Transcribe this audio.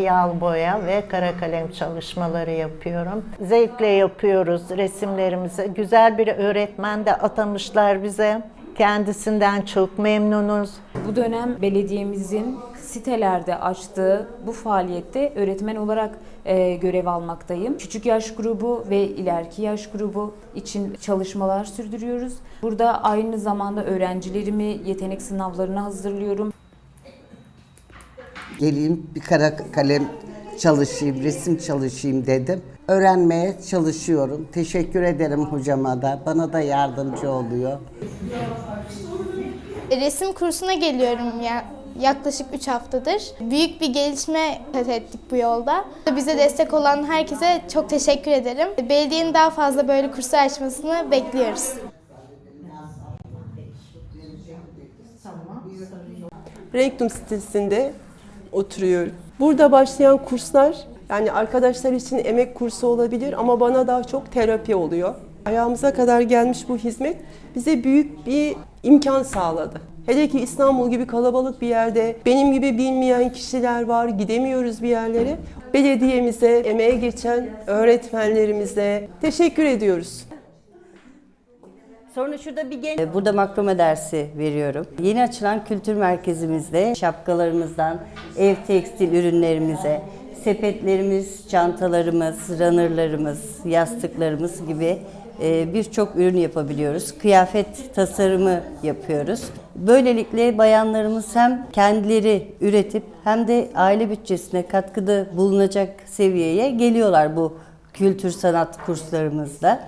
Yağ boya ve kara kalem çalışmaları yapıyorum. Zevkle yapıyoruz resimlerimizi. Güzel bir öğretmen de atamışlar bize. Kendisinden çok memnunuz. Bu dönem belediyemizin sitelerde açtığı bu faaliyette öğretmen olarak e, görev almaktayım. Küçük yaş grubu ve ileriki yaş grubu için çalışmalar sürdürüyoruz. Burada aynı zamanda öğrencilerimi yetenek sınavlarına hazırlıyorum. Geleyim bir kara kalem çalışayım, resim çalışayım dedim. Öğrenmeye çalışıyorum. Teşekkür ederim hocama da. Bana da yardımcı oluyor. Resim kursuna geliyorum ya yaklaşık 3 haftadır. Büyük bir gelişme kat ettik bu yolda. Bize destek olan herkese çok teşekkür ederim. Belediyenin daha fazla böyle kurslar açmasını bekliyoruz. Renktum sitesinde oturuyorum. Burada başlayan kurslar yani arkadaşlar için emek kursu olabilir ama bana daha çok terapi oluyor. Ayağımıza kadar gelmiş bu hizmet bize büyük bir imkan sağladı. Hele ki İstanbul gibi kalabalık bir yerde benim gibi bilmeyen kişiler var, gidemiyoruz bir yerlere. Belediyemize, emeğe geçen öğretmenlerimize teşekkür ediyoruz. Sonra şurada bir genç... Burada makrome dersi veriyorum. Yeni açılan kültür merkezimizde şapkalarımızdan ev tekstil ürünlerimize, sepetlerimiz, çantalarımız, runnerlarımız, yastıklarımız gibi e, birçok ürün yapabiliyoruz. Kıyafet tasarımı yapıyoruz. Böylelikle bayanlarımız hem kendileri üretip hem de aile bütçesine katkıda bulunacak seviyeye geliyorlar bu kültür sanat kurslarımızda.